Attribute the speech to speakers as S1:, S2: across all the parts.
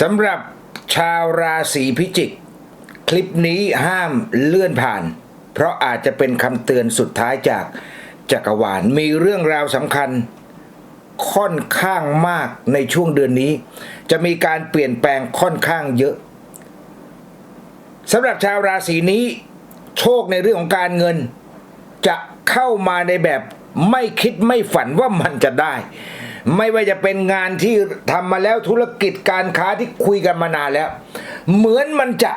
S1: สำหรับชาวราศีพิจิก คลิปนี้ห้ามเลื่อนผ่าน เพราะอาจจะเป็นคำเตือนสุดท้ายจากจักรวาลมีเรื่องราวสำคัญ ค่อนข้างมากในช่วงเดือนนี้ จะมีการเปลี่ยนแปลงค่อนข้างเยอะสำหรับชาวราศีนี้ โชคในเรื่องของการเงิน จะเข้ามาในแบบไม่คิดไม่ฝันว่ามันจะได้ ไม่ว่าจะเป็นงานที่ทำมาแล้วธุรกิจการค้าที่คุยกันมานานแล้ว เหมือนมันจะ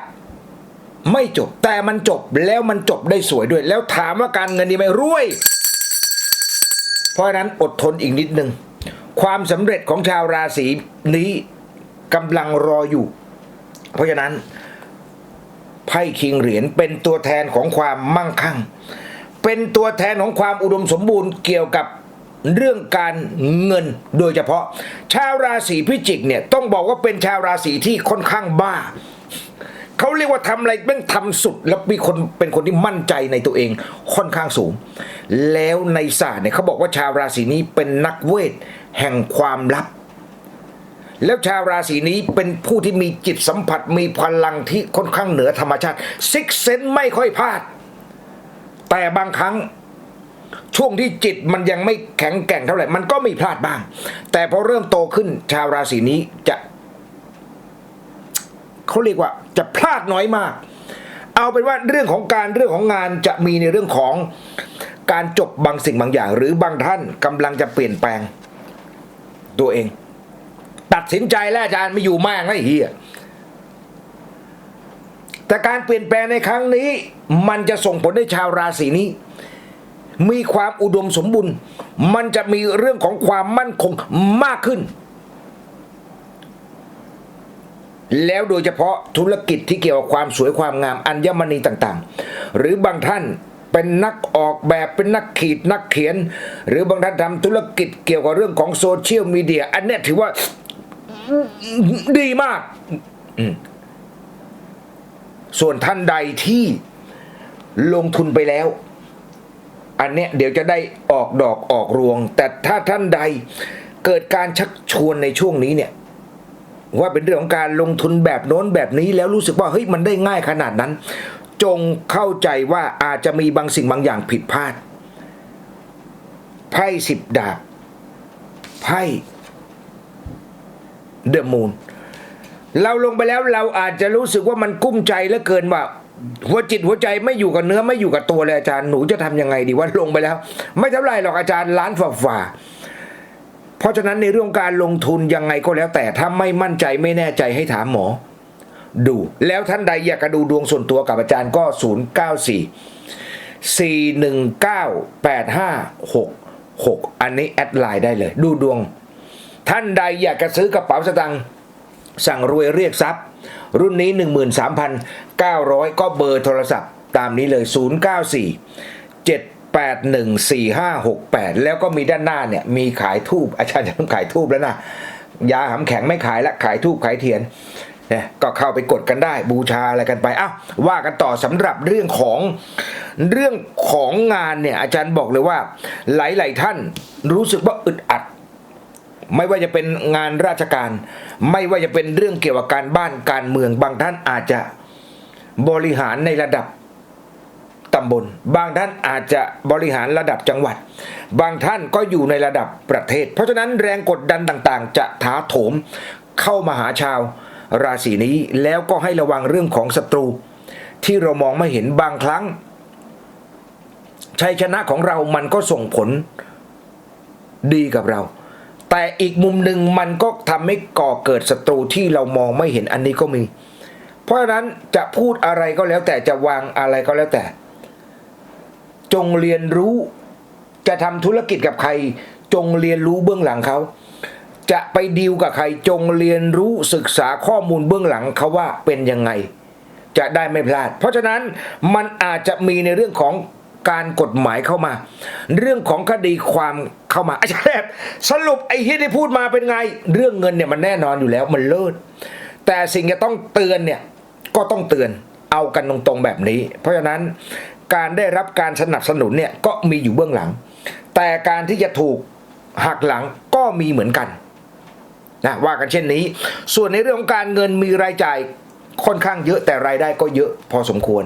S1: ไม่จบ แต่มันจบแล้วมันจบได้สวยด้วย แล้วถามว่าการเงินดีไหมรวย เพราะนั้นอดทนอีกนิดนึง ความสำเร็จของชาวราศีนี้กำลังรออยู่ เพราะฉะนั้นไพ่คิงเหรียญเป็นตัวแทนของความมั่งคั่ง เป็นตัวแทนของความอุดมสมบูรณ์เกี่ยวกับ เรื่องการเงินโดยเฉพาะ ชาวราศีพิจิกเนี่ยต้องบอกว่าเป็นชาวราศีที่ค่อนข้างบ้าเขาเรียกว่าทำอะไรแม่งทำสุด แล้วมีคนเป็นคนที่มั่นใจในตัวเองค่อนข้างสูง แล้วในศาสตร์เนี่ยเขาบอกว่าชาวราศีนี้เป็นนักเวทแห่งความลับ แล้วชาวราศีนี้เป็นผู้ที่มีจิตสัมผัสมีพลังที่ค่อนข้างเหนือธรรมชาติซิกเซนไม่ค่อยพลาด แต่บางครั้ง ช่วงที่จิตมันยังไม่แข็งแกร่งเท่าไหร่มันก็มีพลาดบ้าง แต่พอเริ่มโตขึ้นชาวราศีนี้จะเขาเรียกว่าจะพลาดน้อยมาก เอาเป็นว่าเรื่องของการเรื่องของงานจะมีในเรื่องของการจบบางสิ่งบางอย่าง หรือบางท่านกำลังจะเปลี่ยนแปลง ตัวเอง ตัดสินใจแล้วอาจารย์ไม่อยู่มากนะไอ้เฮียแต่การเปลี่ยนแปลงในครั้งนี้ มันจะส่งผลให้ชาวราศีนี้ มีความอุดมสมบูรณ์ มันจะมีเรื่องของความมั่นคงมากขึ้น แล้วโดยเฉพาะธุรกิจที่เกี่ยวกับความสวยความงามอัญมณีต่างๆ หรือบางท่านเป็นนักออกแบบเป็นนักขีดนักเขียน หรือบางท่านทำธุรกิจเกี่ยวกับเรื่องของโซเชียลมีเดีย อันนี้ถือว่าดีมาก ส่วนท่านใดที่ลงทุนไปแล้ว อันเนี้ยเดี๋ยวจะได้ออกดอกออกรวง แต่ถ้าท่านใดเกิดการชักชวนในช่วงนี้เนี่ย ว่าเป็นเรื่องของการลงทุนแบบโน้นแบบนี้แล้วรู้สึกว่าเฮ้ยมันได้ง่ายขนาดนั้น จงเข้าใจว่าอาจจะมีบางสิ่งบางอย่างผิดพลาดไพ่สิบดาบไพ่เดอะมูนเราลงไปแล้วเราอาจจะรู้สึกว่ามันกุ้มใจเหลือเกินว่า หัวจิตหัวใจไม่อยู่กับเนื้อไม่อยู่กับตัวเลยอาจารย์หนูจะทำยังไงดีว่าลงไปแล้ว ไม่เท่าไรหรอกอาจารย์ล้านฝ่าฝ่าเพราะฉะนั้นในเรื่องการลงทุนยังไงก็แล้ว แต่ถ้าไม่มั่นใจไม่แน่ใจให้ถามหมอ ดู แล้วท่านใดอยากจะดูดวงส่วนตัวกับอาจารย์ก็ 0 9 4 4 1 9 8 5 6 6 อันนี้แอดไลน์ได้เลย ดูดวง ท่านใดอยากจะซื้อกระเป๋าสตางค์สั่งรวยเรียกทรัพย์ รุ่นนี้ 13,900 ก็เบอร์โทรศัพท์ตามนี้เลย 094 7814568 แล้วก็มีด้านหน้าเนี่ย มีขายทูบอาจารย์จะต้องขายทูบแล้วนะ ยาหำแข็งไม่ขายละขายทูบขายเทียนเนี่ยก็เข้าไปกดกันได้บูชาอะไรกันไปอ้าวว่ากันต่อสำหรับเรื่องของเรื่องของงานเนี่ยอาจารย์บอกเลยว่า หลาย ๆ ท่านรู้สึกว่าอึดอัด ไม่ว่าจะเป็นงานราชการ ไม่ว่าจะเป็นเรื่องเกี่ยวกับการบ้านการเมืองบางท่านอาจจะบริหารในระดับตำบล บางท่านอาจจะบริหารระดับจังหวัด บางท่านก็อยู่ในระดับประเทศ เพราะฉะนั้นแรงกดดันต่างๆ จะถาโถมเข้ามาหาชาวราศีนี้แล้วก็ให้ระวังเรื่องของศัตรู ที่เรามองไม่เห็นบางครั้ง ชัยชนะของเรามันก็ส่งผลดีกับเรา แต่อีกมุมหนึ่งมันก็ทำให้ก่อเกิดศัตรูที่เรามองไม่เห็นอันนี้ก็มี เพราะฉะนั้นจะพูดอะไรก็แล้วแต่จะวางอะไรก็แล้วแต่ จงเรียนรู้จะทำธุรกิจกับใคร จงเรียนรู้เบื้องหลังเขา จะไปดีลกับใครจงเรียนรู้ศึกษาข้อมูลเบื้องหลังเขาว่าเป็นยังไง จะได้ไม่พลาด เพราะฉะนั้นมันอาจจะมีในเรื่องของ การกฎหมายเข้ามา เรื่องของคดีความเข้ามาอาจารย์แอบสรุปไอ้ที่ได้พูดมาเป็นไง เรื่องเงินเนี่ยมันแน่นอนอยู่แล้วมันเลิศแต่สิ่งจะต้องเตือนเนี่ยก็ต้องเตือนเอากันตรงๆแบบนี้ เพราะฉะนั้นการได้รับการสนับสนุนเนี่ยก็มีอยู่เบื้องหลัง แต่การที่จะถูกหักหลังก็มีเหมือนกันนะว่ากันเช่นนี้ ส่วนในเรื่องของการเงินมีรายจ่ายค่อนข้างเยอะแต่รายได้ก็เยอะพอสมควร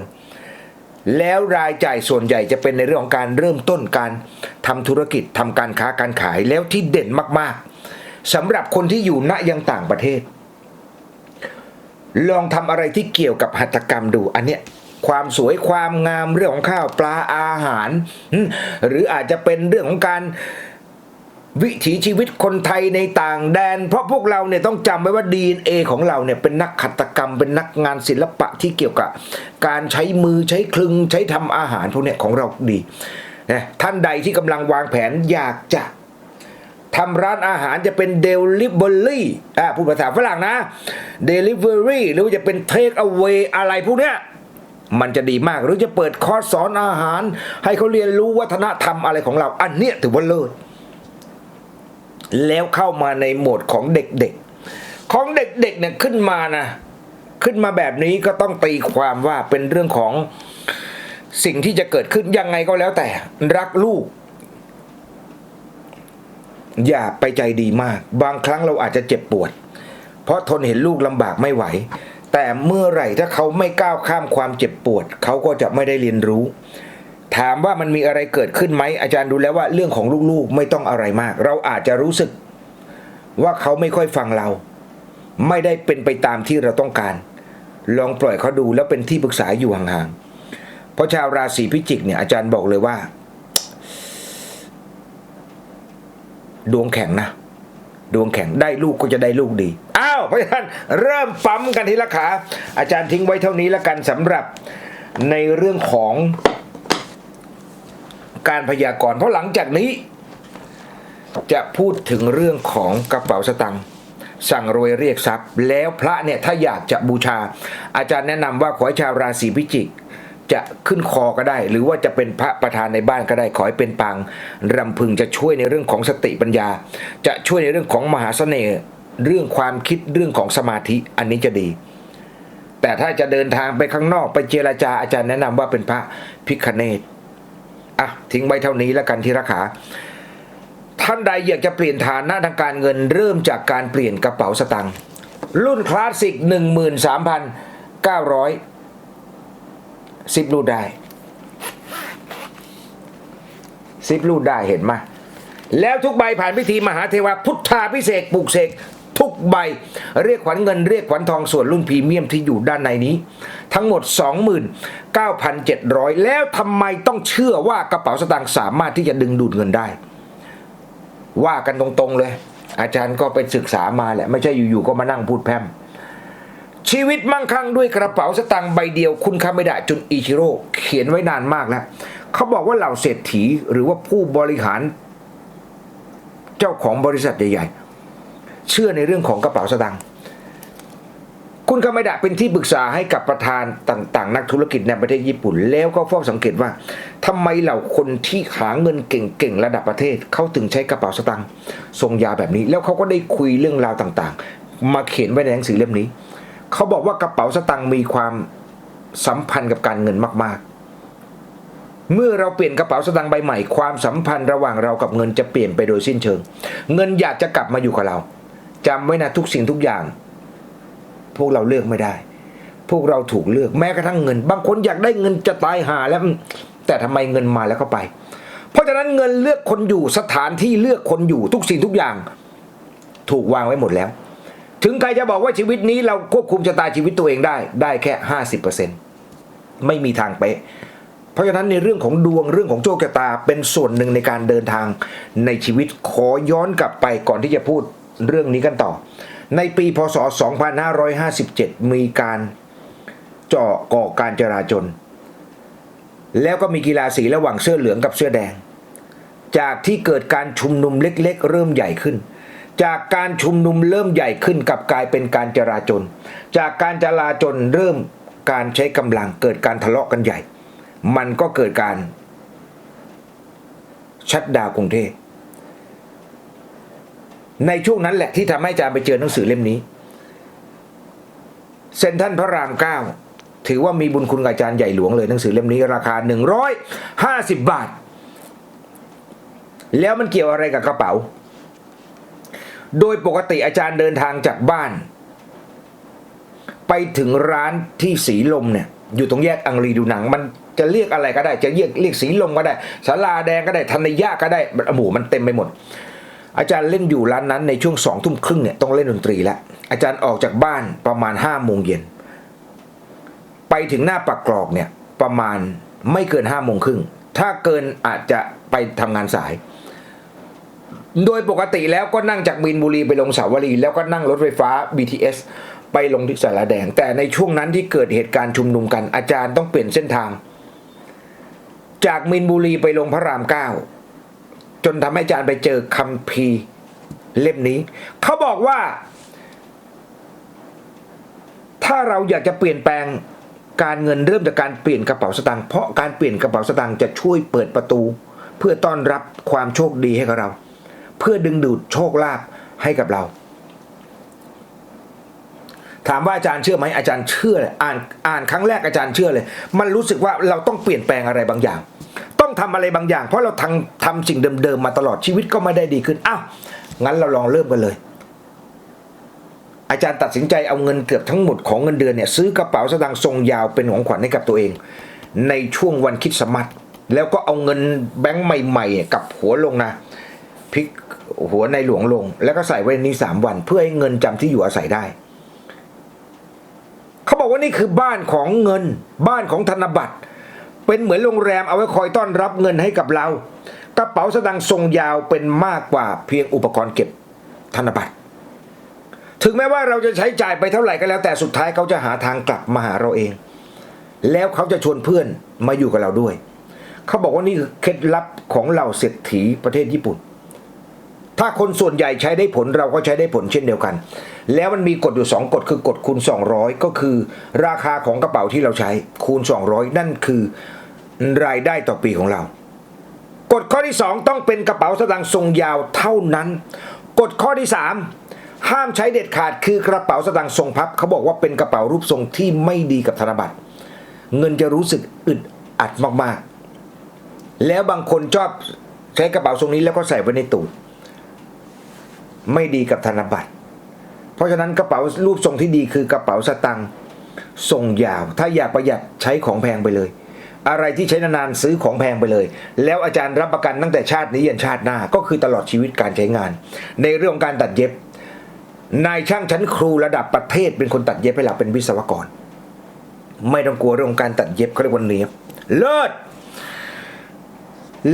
S1: แล้วรายจ่ายส่วนใหญ่จะเป็นในเรื่องของการเริ่มต้นการทำธุรกิจทำการค้าการขายแล้วที่เด่นมากๆสำหรับคนที่อยู่ณยังต่างประเทศ ลองทำอะไรที่เกี่ยวกับหัตถกรรมดูอันเนี้ยความสวยความงามเรื่องของข้าวปลาอาหาร หรืออาจจะเป็นเรื่องของการ วิถีชีวิตคนไทยในต่างแดน เพราะพวกเราเนี่ยต้องจำไว้ว่า DNA ของเราเนี่ยเป็นนักหัตกรรม เป็นนักงานศิลปะที่เกี่ยวกับ การใช้มือใช้คลึงใช้ทำอาหารพวกเนี้ยของเราดีนะท่านใดที่กำลังวางแผนอยากจะทำร้านอาหารจะเป็น delivery อ่าพูดภาษาฝรั่งนะ delivery หรือว่าจะเป็น take away อะไรพวกเนี้ยมันจะดีมากหรือจะเปิดคอร์สสอนอาหาร ให้เขาเรียนรู้วัฒนธรรมอะไรของเรา อันเนี้ยถือว่าเลิศ แล้วเข้ามาในโหมดของเด็กๆ ของเด็กๆเนี่ยขึ้นมานะขึ้นมาแบบนี้ก็ต้องตีความว่าเป็นเรื่องของสิ่งที่จะเกิดขึ้นยังไงก็แล้วแต่ รักลูก อย่าไปใจดีมาก บางครั้งเราอาจจะเจ็บปวด เพราะทนเห็นลูกลำบากไม่ไหว แต่เมื่อไหร่ถ้าเขาไม่ก้าวข้ามความเจ็บปวด เขาก็จะไม่ได้เรียนรู้ ถามว่ามันมีอะไรเกิดขึ้นไหมอาจารย์ดูแล้วว่าเรื่องของลูกๆไม่ต้องอะไรมาก เราอาจจะรู้สึกว่าเขาไม่ค่อยฟังเรา ไม่ได้เป็นไปตามที่เราต้องการ ลองปล่อยเขาดูแล้วเป็นที่ปรึกษาอยู่ห่างๆเพราะชาวราศีพิจิกเนี่ยอาจารย์บอกเลยว่า ดวงแข็งนะ ดวงแข็งได้ลูกก็จะได้ลูกดีอ้าวเพราะฉะนั้นเริ่มปั๊มกันทีละขาอาจารย์ทิ้งไว้เท่านี้แล้วกันสำหรับในเรื่องของ การพยากรณ์เพราะหลังจากนี้ จะพูดถึงเรื่องของกระเป๋าสตังค์สั่งรวยเรียกทรัพย์ แล้วพระเนี่ยถ้าอยากจะบูชา อาจารย์แนะนำว่าขอให้ชาวราศีพิจิก จะขึ้นคอก็ได้ หรือว่าจะเป็นพระประธานในบ้านก็ได้ขอให้เป็นปางรำพึงจะช่วยในเรื่องของสติปัญญา จะช่วยในเรื่องของมหาเสน่ห์เรื่องความคิดเรื่องของสมาธิอันนี้จะดี แต่ถ้าจะเดินทางไปข้างนอกไปเจราจาอาจารย์แนะนำว่าเป็นพระพิคเนต ทิ้งไว้เท่านี้แล้วกันที่ราคาท่านใดอยากจะเปลี่ยนฐานะทางการเงินเริ่มจากการเปลี่ยนกระเป๋าสตางค์รุ่นคลาสสิก 13,900ซิปรูดได้ซิปรูดได้เห็นไหมแล้วทุกใบผ่านพิธีมหาเทวาพุทธาพิเศษปลูกเสก ทุกใบ เรียกขวัญเงินเรียกขวัญทองส่วนรุ่นพรีเมียมที่อยู่ด้านในนี้ ทั้งหมด 29,700 แล้วทำไมต้องเชื่อว่ากระเป๋าสตางค์สามารถที่จะดึงดูดเงินได้ ว่ากันตรงๆเลย อาจารย์ก็ไปศึกษามาแหละ ไม่ใช่อยู่ๆก็มานั่งพูดแพร่มชีวิตมั่งคั่งด้วยกระเป๋าสตางค์ใบเดียวคุณคาไม่ได้จุนอิชิโร่เขียนไว้นานมากแล้วเขาบอกว่าเหล่าเศรษฐีหรือว่าผู้บริหาร เจ้าของบริษัทใหญ่ๆ เชื่อในเรื่องของกระเป๋าสตางค์คุณคาไม่ได้เป็นที่ปรึกษาให้กับประธานต่างๆ นักธุรกิจในประเทศญี่ปุ่น แล้วก็เฝ้าสังเกตว่าทำไมเหล่าคนที่หาเงินเก่งๆ ระดับประเทศเขาถึงใช้กระเป๋าสตางค์ทรงยาแบบนี้ แล้วเขาก็ได้คุยเรื่องราวต่างๆ มาเขียนไว้ในหนังสือเล่มนี้ เขาบอกว่ากระเป๋าสตางค์มีความสัมพันธ์กับการเงินมากๆ เมื่อเราเปลี่ยนกระเป๋าสตางค์ใบใหม่ความสัมพันธ์ระหว่างเรากับเงินจะเปลี่ยนไปโดยสิ้นเชิง เงินอยากจะกลับมาอยู่กับเรา จำไว้นะทุกสิ่งทุกอย่าง พวกเราเลือกไม่ได้ พวกเราถูกเลือกแม้กระทั่งเงิน บางคนอยากได้เงินจะตายหาแล้ว แต่ทำไมเงินมาแล้วก็ไป เพราะฉะนั้นเงินเลือกคนอยู่สถานที่เลือกคนอยู่ทุกสิ่งทุกอย่าง ถูกวางไว้หมดแล้ว ถึงใครจะบอกว่าชีวิตนี้เราควบคุมชะตาชีวิตตัวเองได้ ได้แค่ห้าสิบเปอร์เซ็นไม่มีทางเป๊ะเพราะฉะนั้นในเรื่องของดวงเรื่องของโชคชะตาเป็นส่วนหนึ่งในการเดินทางในชีวิตขอย้อนกลับไปก่อนที่จะพูด เรื่องนี้กันต่อ ในปีพศ 2557 มีการเจาะก่อการจราจน แล้วก็มีกีฬาสีระหว่างเสื้อเหลืองกับเสื้อแดง จากที่เกิดการชุมนุมเล็กๆ เริ่มใหญ่ขึ้น จากการชุมนุมเริ่มใหญ่ขึ้นกับกลายเป็นการจราจน จากการจราจนเริ่มการใช้กำลังเกิดการทะเลาะกันใหญ่ มันก็เกิดการชัดดาวกรุงเทพ ในช่วงนั้นแหละที่ทำให้อาจารย์ไปเจอหนังสือเล่มนี้เซนทันพระรามเก้าถือว่ามีบุญคุณกับอาจารย์ใหญ่หลวงเลยหนังสือเล่มนี้ราคา150บาท แล้วมันเกี่ยวอะไรกับกระเป๋า โดยปกติอาจารย์เดินทางจากบ้าน ไปถึงร้านที่สีลมเนี่ย อยู่ตรงแยกอังรีดูหนัง มันจะเรียกอะไรก็ได้ จะเรียกเรียกสีลมก็ได้สาราแดงก็ได้ธนยะก็ได้โอ้โหมันเต็มไปหมด อาจารย์เล่นอยู่ร้านนั้นในช่วงสองทุ่มครึ่งเนี่ยต้องเล่นดนตรีแล้วอาจารย์ออกจากบ้านประมาณห้าโมงเย็นไปถึงหน้าปากกรอกเนี่ยประมาณไม่เกินห้าโมงครึ่งถ้าเกินอาจจะไปทำงานสาย โดยปกติแล้วก็นั่งจากบินบุรีไปลงสาวรี แล้วก็นั่งรถไฟฟ้า BTS ไปลงที่สารแดง แต่ในช่วงนั้นที่เกิดเหตุการณ์ชุมนุมกันอาจารย์ต้องเปลี่ยนเส้นทาง จากมินบุรีไปลงพระรามเก้า นทำให้อาจารย์ไปเจอคัมภีร์เล่มนี้ เขาบอกว่า ถ้าเราอยากจะเปลี่ยนแปลงการเงินเริ่มจากการเปลี่ยนกระเป๋าสตางค์เพราะการเปลี่ยนกระเป๋าสตางค์จะช่วยเปิดประตู เพื่อต้อนรับความโชคดีให้กับเรา เพื่อดึงดูดโชคลาภให้กับเรา ถามว่าอาจารย์เชื่อไหมอาจารย์เชื่อเลยอ่านอ่านครั้งแรกอาจารย์เชื่อเลย มันรู้สึกว่าเราต้องเปลี่ยนแปลงอะไรบางอย่างต้อง ทำอะไรบางอย่าง เพราะเราทำทำสิ่งเดิมๆมาตลอดชีวิตก็ไม่ได้ดีขึ้นอ้าวงั้นเราลองเริ่มกันเลย อาจารย์ตัดสินใจเอาเงินเกือบทั้งหมดของเงินเดือนเนี่ยซื้อกระเป๋าสตางค์ทรงยาวเป็นของขวัญให้กับตัวเอง ในช่วงวันคิดสมัสแล้วก็เอาเงินแบงค์ใหม่ๆ กับหัวลงนะพลิกหัวในหลวงลง แล้วก็ใส่ไว้ในนี้สามวัน เพื่อให้เงินจำที่อยู่อาศัยได้ เขาบอกว่านี่คือบ้านของเงิน บ้านของธนบัตร เป็นเหมือนโรงแรมเอาไว้คอยต้อนรับเงินให้กับเรา กระเป๋าสตางค์ทรงยาวเป็นมากกว่าเพียงอุปกรณ์เก็บธนบัตร ถึงแม้ว่าเราจะใช้จ่ายไปเท่าไหร่ก็แล้ว แต่สุดท้ายเขาจะหาทางกลับมาหาเราเอง แล้วเขาจะชวนเพื่อนมาอยู่กับเราด้วย เขาบอกว่านี่คือเคล็ดลับของเหล่าเศรษฐีประเทศญี่ปุ่น ถ้าคนส่วนใหญ่ใช้ได้ผลเราก็ใช้ได้ผลเช่นเดียวกัน แล้วมันมีกฎอยู่ 2 กฎคือกฎคูณ 200 ก็คือ ราคาของกระเป๋าที่เราใช้คูณ 200 นั่นคือ รายได้ต่อปีของเรา กฎข้อที่ 2 ต้องเป็นกระเป๋าสตางค์ทรงยาวเท่านั้น กฎข้อที่ 3 ห้ามใช้เด็ดขาดคือกระเป๋าสตางค์ทรงพับ เขาบอกว่าเป็นกระเป๋ารูปทรงที่ไม่ดีกับธนบัตร เงินจะรู้สึกอึดอัดมากๆ แล้วบางคนชอบใช้กระเป๋าทรงนี้แล้วก็ใส่ไว้ในตูดไม่ดีกับธนบัตร เพราะฉะนั้นกระเป๋ารูปทรงที่ดีคือกระเป๋าสตางค์ทรงยาว ถ้าอยากประหยัดใช้ของแพงไปเลย อะไรที่ใช้นานๆซื้อของแพงไปเลย แล้วอาจารย์รับประกันตั้งแต่ชาตินี้ยันชาติหน้าก็คือตลอดชีวิตการใช้งาน ในเรื่องของการตัดเย็บ นายช่างชั้นครูระดับประเทศเป็นคนตัดเย็บให้เราเป็นวิศวกร ไม่ต้องกลัวเรื่องการตัดเย็บเขาเรียกว่าเนียบเลิศ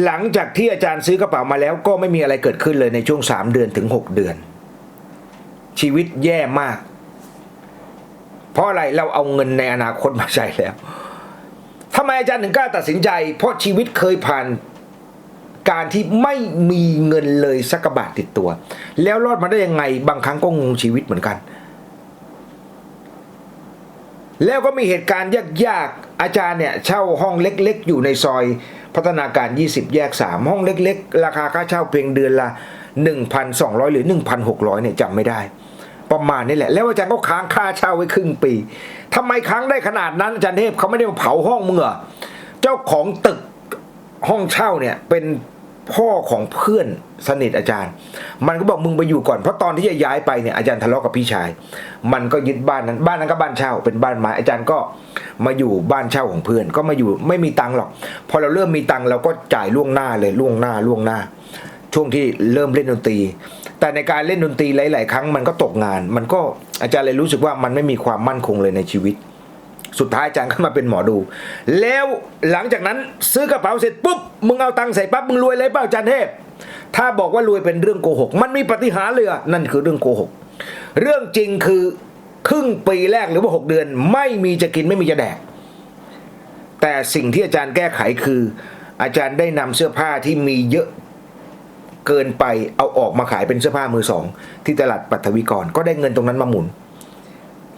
S1: หลังจากที่อาจารย์ซื้อกระเป๋ามาแล้วก็ไม่มีอะไรเกิดขึ้นเลยในช่วงสามเดือนถึงหกเดือน ชีวิตแย่มาก เพราะอะไรเราเอาเงินในอนาคตมาใช้แล้ว ทำไมอาจารย์ถึงกล้าตัดสินใจ เพราะชีวิตเคยผ่านการที่ไม่มีเงินเลยสักบาทติดตัว แล้วรอดมาได้ยังไง บางครั้งก็งงชีวิตเหมือนกัน แล้วก็มีเหตุการณ์ยากๆอาจารย์เนี่ยเช่าห้องเล็กๆ อยู่ในซอยพัฒนาการ 20 แยก 3 ห้องเล็ก ๆ ราคาค่าเช่าเพียงเดือนละ 1,200 หรือ 1,600เนี่ยจำไม่ได้ ประมาณนี้แหละ แล้วอาจารย์ก็ค้างค่าเช่าไว้ครึ่งปี ทำไมค้างได้ขนาดนั้นอาจารย์เทพเขาไม่ได้มาเผาห้องมึงเหรอเจ้าของตึกห้องเช่าเนี่ยเป็นพ่อของเพื่อนสนิทอาจารย์ มันก็บอกมึงไปอยู่ก่อนเพราะตอนที่จะย้ายไปเนี่ยอาจารย์ทะเลาะกับพี่ชาย มันก็ยึดบ้านนั้นบ้านนั้นก็บ้านเช่า เป็นบ้านไม้อาจารย์ก็มาอยู่บ้านเช่าของเพื่อน ก็มาอยู่ไม่มีตังค์หรอก พอเราเริ่มมีตังค์เราก็จ่ายล่วงหน้าเลยล่วงหน้าล่วงหน้า ช่วงที่เริ่มเล่นดนตรี แต่ในการเล่นดนตรีหลาย ๆ ครั้งมันก็ตกงาน มันก็อาจารย์เลยรู้สึกว่ามันไม่มีความมั่นคงเลยในชีวิต สุดท้ายอาจารย์ก็มาเป็นหมอดู แล้วหลังจากนั้นซื้อกระเป๋าเสร็จปุ๊บมึงเอาตังค์ใส่ปั๊บมึงรวยเลยเปล่าอาจารย์เทพ ถ้าบอกว่ารวยเป็นเรื่องโกหก มันมีปฏิหารเลยนั่นคือเรื่องโกหก เรื่องจริงคือครึ่งปีแรกหรือว่าหกเดือน ไม่มีจะกินไม่มีจะแดก แต่สิ่งที่อาจารย์แก้ไขคือ อาจารย์ได้นำเสื้อผ้าที่มีเยอะ เกินไปเอาออกมาขายเป็นเสื้อผ้ามือสอง ที่ตลาดปัทวีกรก็ได้เงินตรงนั้นมาหมุน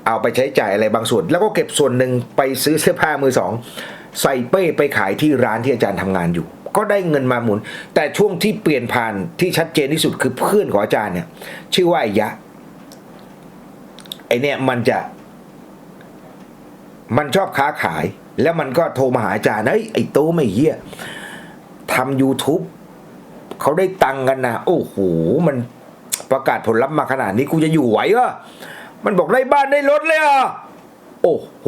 S1: เอาไปใช้จ่ายอะไรบางส่วน แล้วก็เก็บส่วนหนึ่งไปซื้อเสื้อผ้ามือสองใส่เป้ไปขายที่ร้านที่อาจารย์ทำงานอยู่ ก็ได้เงินมาหมุน แต่ช่วงที่เปลี่ยนผ่านที่ชัดเจนที่สุดคือเพื่อนของอาจารย์เนี่ยชื่อว่าไอยะไอเนี่ยมันจะ มันชอบค้าขาย แล้วมันก็โทรมาหาอาจารย์เฮ้ยไอ้โตไม่เฮี้ยทำ YouTube เขาได้ตังกันนะโอ้โหมันประกาศผลลัพธ์มาขนาดนี้กูจะอยู่ไหวเหรอมันบอกได้บ้านได้รถเลยอะโอ้โห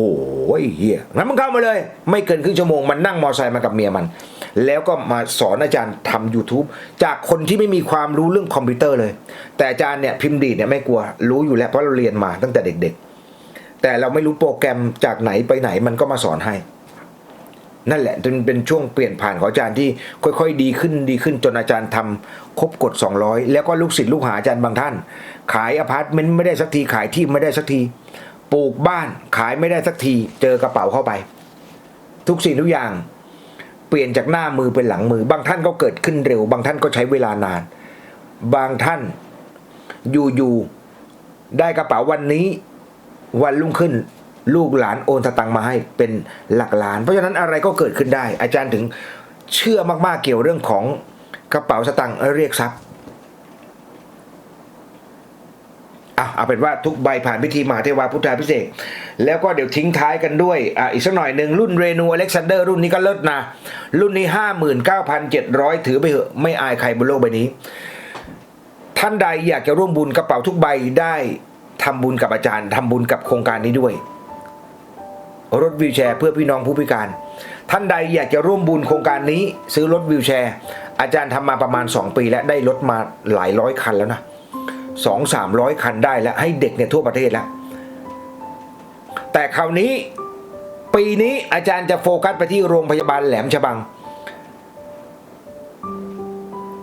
S1: เฮียงั้นมึงเข้ามาเลย ไม่เกินครึ่งชั่วโมงมันนั่งมอไซค์มากับเมียมัน แล้วก็มาสอนอาจารย์ทำ YouTube จากคนที่ไม่มีความรู้เรื่องคอมพิวเตอร์เลย แต่อาจารย์เนี่ยพิมพ์ดีเนี่ยไม่กลัวรู้อยู่แล้วเพราะเราเรียนมาตั้งแต่เด็ก ๆ แต่เราไม่รู้โปรแกรมจากไหนไปไหนมันก็มาสอนให้ นั่นแหละจนเป็นช่วงเปลี่ยนผ่านของอาจารย์ที่ค่อยๆ ดีขึ้นดีขึ้นจนอาจารย์ทำครบกฎ 200 แล้วก็ลูกศิษย์ลูกหาอาจารย์บางท่าน ขายอพาร์ตเมนต์ไม่ได้สักทีขายที่ไม่ได้สักทีปลูกบ้านขายไม่ได้สักทีเจอกระเป๋าเข้าไป ทุกสิ่งทุกอย่าง เปลี่ยนจากหน้ามือเป็นหลังมือ บางท่านก็เกิดขึ้นเร็ว บางท่านก็ใช้เวลานาน บางท่านอยู่ๆได้กระเป๋าวันนี้ วันรุ่งขึ้น ลูกหลานโอนสตังค์มาให้เป็นหลักล้าน เพราะฉะนั้นอะไรก็เกิดขึ้นได้ อาจารย์ถึงเชื่อมากๆเกี่ยวเรื่องของกระเป๋าสตังค์เรียกทรัพย์อะเอาเป็นว่าทุกใบผ่านพิธีมหาเทวาพุทธาพิเศษ แล้วก็เดี๋ยวทิ้งท้ายกันด้วยอะอีกสักหน่อยหนึ่งรุ่นเรนูอเล็กซานเดอร์รุ่นนี้ก็เลิศนะ รุ่นนี้ห้าหมื่นเก้าพันเจ็ดร้อยถือไปเถอะไม่อายใครบนโลกใบนี้ ท่านใดอยากจะร่วมบุญกระเป๋าทุกใบได้ทำบุญกับอาจารย์ทำบุญกับโครงการนี้ด้วย รถวิวแชร์เพื่อพี่น้องผู้พิการ ท่านใดอยากจะร่วมบุญโครงการนี้ ซื้อรถวิวแชร์ อาจารย์ทำมาประมาณ 2 ปี แล้วได้รถมาหลายร้อยคันแล้วนะสองสามร้อยคันได้แล้ว ให้เด็กเนี่ยทั่วประเทศแล้ว แต่คราวนี้ปีนี้อาจารย์จะโฟกัสไปที่โรงพยาบาลแหลมฉบัง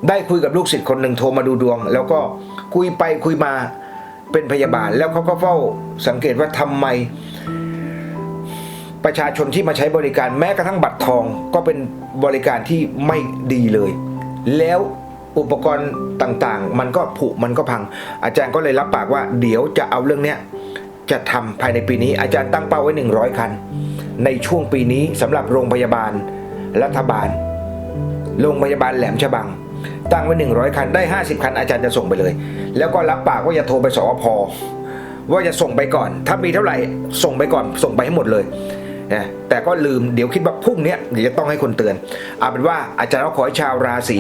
S1: ได้คุยกับลูกศิษย์คนหนึ่งโทรมาดูดวง แล้วก็คุยไปคุยมาเป็นพยาบาล แล้วเขาก็เฝ้าสังเกตว่าทำไม ประชาชนที่มาใช้บริการแม้กระทั่งบัตรทองก็เป็นบริการที่ไม่ดีเลย แล้วอุปกรณ์ต่างๆ มันก็ผุมันก็พัง อาจารย์ก็เลยรับปากว่าเดี๋ยวจะเอาเรื่องเนี้ยจะทำภายในปีนี้ อาจารย์ตั้งเป้าไว้ 100 คัน ในช่วงปีนี้สำหรับโรงพยาบาล รัฐบาล โรงพยาบาลแหลมฉบัง ตั้งไว้ 100 คันได้ 50 คัน อาจารย์จะส่งไปเลย แล้วก็รับปากว่าจะโทรไปสอพอว่าจะส่งไปก่อน ถ้ามีเท่าไหร่ส่งไปก่อนส่งไปให้หมดเลย นะแต่ก็ลืมเดี๋ยวคิดว่าพรุ่งนี้เดี๋ยวจะต้องให้คนเตือนเอาเป็นว่าอาจารย์ขอให้ชาวราศี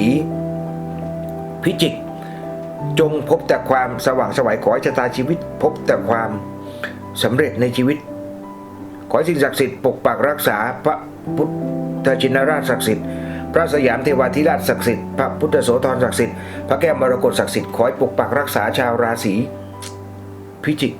S1: พิจิก จงพบแต่ความสว่างสวัยขอให้ชะตาชีวิต พบแต่ความสำเร็จในชีวิต ขอให้สิ่งศักดิ์สิทธิ์ปกปักรักษาพระพุทธชินราชศักดิ์สิทธิ์พระสยามเทวาธิราชศักดิ์สิทธิ์พระพุทธโสธรศักดิ์สิทธิ์พระแก้วมรกตศักดิ์สิทธิ์ขอให้ปกปักรักษาชาวราศีพิจิก